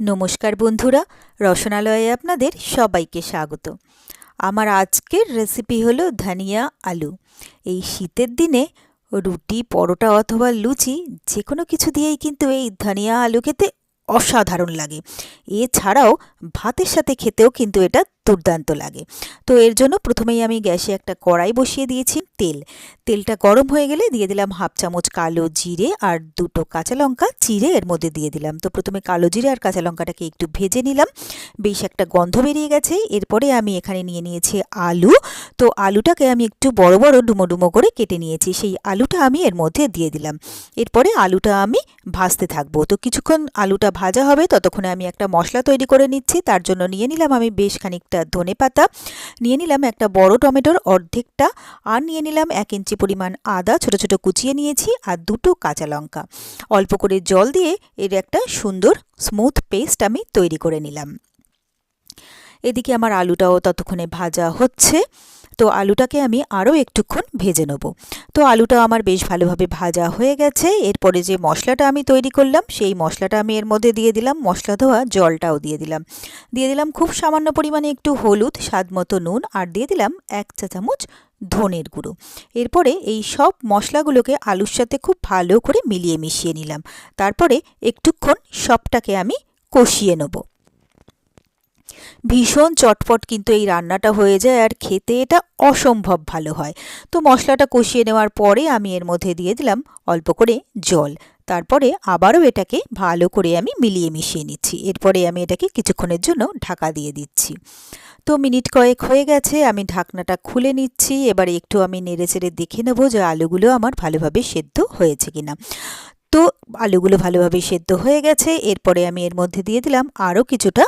নমস্কার বন্ধুরা, রসনালয়ে আপনাদের সবাইকে স্বাগত। আমার আজকের রেসিপি হলো ধনিয়া আলু। এই শীতের দিনে রুটি, পরোটা অথবা লুচি যে কোনো কিছু দিয়েই কিন্তু এই ধনিয়া আলু খেতে অসাধারণ লাগে। এছাড়াও ভাতের সাথে খেতেও কিন্তু এটা দুর্দান্ত লাগে। তো এর জন্য প্রথমেই আমি গ্যাসে একটা কড়াই বসিয়ে দিয়েছি। তেল। তেলটা গরম হয়ে গেলে দিয়ে দিলাম হাফ চামচ কালো জিরে আর দুটো কাঁচা লঙ্কা। চিড়ে এর মধ্যে দিয়ে দিলাম। তো প্রথমে কালো জিরে আর কাঁচা লঙ্কাটাকে একটু ভেজে নিলাম। বেশ একটা গন্ধ বেরিয়ে গেছে। এরপরে আমি এখানে নিয়ে নিয়েছি আলু। তো আলুটাকে আমি একটু বড় বড় ডুমো ডুমো করে কেটে নিয়েছি। সেই আলুটা আমি এর মধ্যে দিয়ে দিলাম। এরপরে আলুটা আমি ভাজতে থাকব। তো কিছুক্ষণ আলুটা ভাজা হবে। ততক্ষণে আমি একটা মশলা তৈরি করে নিচ্ছি। তার জন্য নিয়ে নিলাম আমি বেশ খানিকটা ধনে পাতা নিয়ে নিলাম একটা বড় টমেটোর অর্ধেকটা। আর নিয়ে নিলাম এক ইঞ্চি পরিমাণ আদা, ছোট ছোট কুচিয়ে নিয়েছি আর দুটো কাঁচা লঙ্কা। অল্প করে জল দিয়ে এর একটা সুন্দর স্মুথ পেস্ট আমি তৈরি করে নিলাম। এদিকে আমার আলুটাও ততক্ষণে ভাজা হচ্ছে। তো আলুটাকে আমি আরও একটুক্ষণ ভেজে নেব। তো আলুটা আমার বেশ ভালোভাবে ভাজা হয়ে গেছে। এরপরে যে মশলাটা আমি তৈরি করলাম, সেই মশলাটা আমি এর মধ্যে দিয়ে দিলাম। মশলা ধোয়া জলটাও দিয়ে দিলাম। দিয়ে দিলাম খুব সামান্য পরিমাণে একটু হলুদ, স্বাদ মতো নুন আর দিয়ে দিলাম এক চা চামচ ধনের গুঁড়ো। এরপরে এই সব মশলাগুলোকে আলুর সাথে খুব ভালো করে মিলিয়ে মিশিয়ে নিলাম। তারপরে একটুক্ষণ সবটাকে আমি কষিয়ে নেব। ভীষণ চটপট কিন্তু এই রান্নাটা হয়ে যায় আর খেতে এটা অসম্ভব ভালো হয়। তো মশলাটা কষিয়ে নেওয়ার পরে আমি এর মধ্যে দিয়ে দিলাম অল্প করে জল। তারপরে আবারও এটাকে ভালো করে আমি মিলিয়ে মিশিয়ে নিচ্ছি। এরপরে আমি এটাকে কিছুক্ষণের জন্য ঢাকা দিয়ে দিচ্ছি। তো মিনিট কয়েক হয়ে গেছে, আমি ঢাকনাটা খুলে নিচ্ছি। এবারে একটু আমি নেড়ে চেড়ে দেখে নেব যে আলুগুলো আমার ভালোভাবে সেদ্ধ হয়েছে কিনা। তো আলুগুলো ভালোভাবে সেদ্ধ হয়ে গেছে, এরপরে আমি এর মধ্যে দিয়ে দিলাম আরও কিছুটা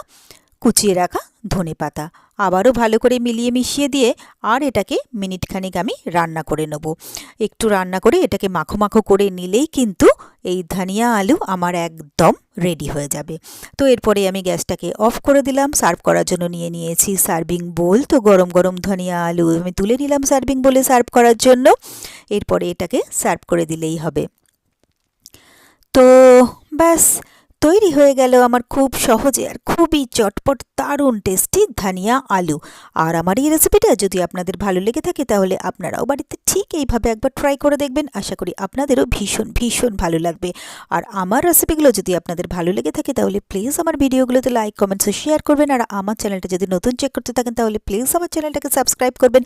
কুচিয়ে রাখা ধনে পাতা। আবারও ভালো করে মিলিয়ে মিশিয়ে দিয়ে আর এটাকে মিনিট খানিক আমি রান্না করে নেব। একটু রান্না করে এটাকে মাখো মাখো করে নিলেই কিন্তু এই ধনিয়া আলু আমার একদম রেডি হয়ে যাবে। তো এরপরে আমি গ্যাসটাকে অফ করে দিলাম সার্ভ করার জন্য নিয়ে নিয়েছি সার্ভিং বোল তো গরম গরম ধনিয়া আলু আমি তুলে নিলাম সার্ভিং বোলে সার্ভ করার জন্য। এরপরে এটাকে সার্ভ করে দিলেই হবে। তো ব্যাস তৈরি হয়ে গেল আমার খুব সহজে আর খুবই চটপট, দারুণ টেস্টি ধানিয়া আলু। আর আমার এই রেসিপিটা যদি আপনাদের ভালো লেগে থাকে তাহলে আপনারাও বাড়িতে ঠিক এইভাবে একবার ট্রাই করে দেখবেন। আশা করি আপনাদেরও ভীষণ ভীষণ ভালো লাগবে। আর আমার রেসিপিগুলো যদি আপনাদের ভালো লেগে থাকে তাহলে প্লিজ আমার ভিডিওগুলোতে লাইক কমেন্টস শেয়ার করবেন। আর আমার চ্যানেলটা যদি নতুন চেক করতে থাকেন তাহলে প্লিজ আমার চ্যানেলটাকে সাবস্ক্রাইব করবেন।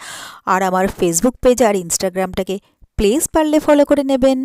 আর আমার ফেসবুক পেজ আর ইনস্টাগ্রামটাকে প্লিজ পারলে ফলো করে নেবেন।